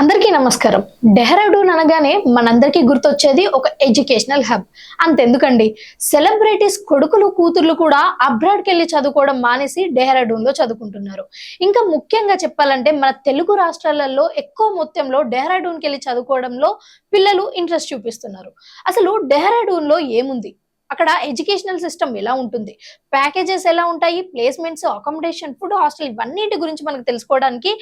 అందరికీ నమస్కారం. డెహ్రాడూన్ అనగానే మనందరికీ గుర్తొచ్చేది ఒక ఎడ్యుకేషనల్ హబ్. అంతెందుకండి? సెలబ్రిటీస్ కొడుకులు కూతుర్లు కూడా అబ్రాడ్కి వెళ్ళి చదువుకోవడం మానేసి డెహ్రాడూన్లో చదువుకుంటున్నారు. ఇంకా ముఖ్యంగా చెప్పాలంటే మన తెలుగు రాష్ట్రాలలో ఎక్కువ మొత్తంలో డెహ్రాడూన్కి వెళ్ళి చదువుకోవడంలో పిల్లలు ఇంట్రెస్ట్ చూపిస్తున్నారు. అసలు డెహ్రాడూన్లో ఏముంది? అక్కడ ఎడ్యుకేషనల్ సిస్టమ్ ఎలా ఉంటుంది? ప్యాకేజెస్ ఎలా ఉంటాయి? ప్లేస్మెంట్స్ అకామిడేషన్ ఫుడ్ హాస్టల్ ఇవన్నిటి గురించి మనకు తెలుసుకోవడానికి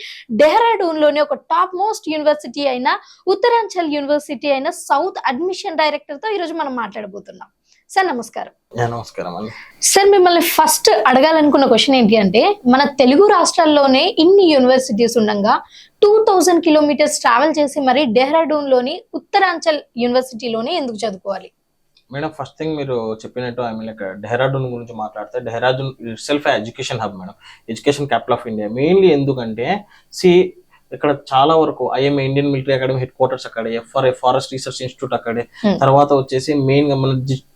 డెహ్రాడూన్లోని ఒక టాప్ మోస్ట్ యూనివర్సిటీ అయిన ఉత్తరాంచల్ యూనివర్సిటీ అయిన సౌత్ అడ్మిషన్ డైరెక్టర్తో ఈరోజు మనం మాట్లాడబోతున్నాం. సార్ నమస్కారం. నమస్కారం అండి. సార్ మిమ్మల్ని ఫస్ట్ అడగాలనుకున్న క్వశ్చన్ ఏంటి అంటే మన తెలుగు రాష్ట్రాల్లోనే ఇన్ని యూనివర్సిటీస్ ఉండగా టూ థౌజండ్ కిలోమీటర్స్ ట్రావెల్ చేసి మరి డెహ్రాడూన్లోని ఉత్తరాంచల్ యూనివర్సిటీలోనే ఎందుకు చదువుకోవాలి? మేడం ఫస్ట్ థింగ్ మీరు చెప్పినట్టు ఐ మీన్ లైక్ డెహ్రాడూన్ గురించి మాట్లాడితే Dehradun self education hub madam. Education capital of India mainly ఎందుకంటే సి ఇక్కడ చాలా వరకు IMA Indian military academy headquarters అక్కడే ఎఫ్ఆర్ఏ ఫారెస్ట్ రీసెర్చ్ ఇన్స్టిట్యూట్ అక్కడే. Hmm. తర్వాత వచ్చేసి మెయిన్గా మన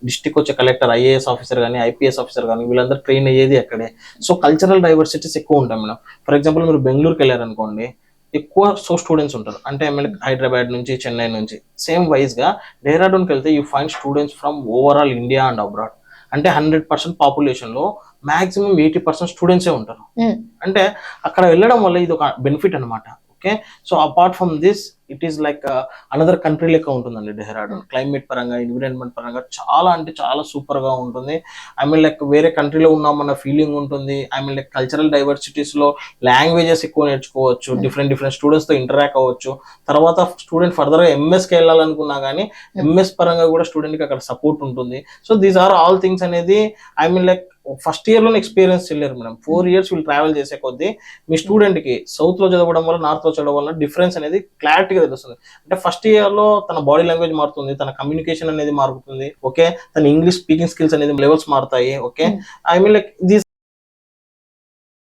డిస్టిక్ వచ్చే కలెక్టర్ ఐఏఎస్ ఆఫీసర్ కానీ ఐపీఎస్ ఆఫీసర్ కానీ వీళ్ళందరూ ట్రైన్ అయ్యేది అక్కడే. సో కల్చరల్ డైవర్సిటీస్ ఎక్కువ ఉంటాయి మేడం. ఫర్ ఎగ్జాంపుల్ మీరు బెంగళూరుకి వెళ్ళారనుకోండి ఎక్కువ సో స్టూడెంట్స్ ఉంటారు. అంటే హైదరాబాద్ నుంచి చెన్నై నుంచి. సేమ్ వైజ్గా డెహ్రాడూన్కి వెళ్తే you find students from overall India and abroad అంటే హండ్రెడ్ పర్సెంట్ పాపులేషన్లో మాక్సిమం ఎయిటీ పర్సెంట్ స్టూడెంట్సే ఉంటారు. అంటే అక్కడ వెళ్ళడం వల్ల ఇది ఒక బెనిఫిట్ అనమాట okay? So apart from this it is like another country లెక్క ఉంటుందండి డెహ్రాడూన్ క్లైమేట్ పరంగా ఎన్విరాన్మెంట్ పరంగా చాలా అంటే చాలా సూపర్గా ఉంటుంది. ఐ మీన్ లైక్ వేరే కంట్రీలో ఉన్నామన్న ఫీలింగ్ ఉంటుంది. ఐ మీన్ లైక్ కల్చరల్ డైవర్సిటీస్లో లాంగ్వేజెస్ ఎక్కువ నేర్చుకోవచ్చు. డిఫరెంట్ డిఫరెంట్ స్టూడెంట్స్తో ఇంటరాక్ట్ అవ్వచ్చు. తర్వాత స్టూడెంట్ ఫర్దర్గా ఎంఎస్కి వెళ్ళాలనుకున్నా కానీ ఎంఎస్ పరంగా కూడా స్టూడెంట్కి అక్కడ సపోర్ట్ ఉంటుంది. So these are all things అనేది ఐ మీన్ లైక్ ఫస్ట్ ఇయర్లోనే ఎక్స్పీరియన్స్ వెళ్ళారు మేడం. ఫోర్ ఇయర్స్ వీళ్ళు ట్రావెల్ చేసే కొద్దీ మీ స్టూడెంట్కి సౌత్లో చదవడం వల్ల నార్త్లో చదవడం వల్ల డిఫరెన్స్ అనేది క్లారిటీగా తెలుస్తుంది. అంటే ఫస్ట్ ఇయర్లో తన బాడీ లాంగ్వేజ్ మారుతుంది తన కమ్యూనికేషన్ అనేది మారుతుంది ఓకే తన ఇంగ్లీష్ స్పీకింగ్ స్కిల్స్ అనేది లెవెల్స్ మారుతాయి okay I mean like these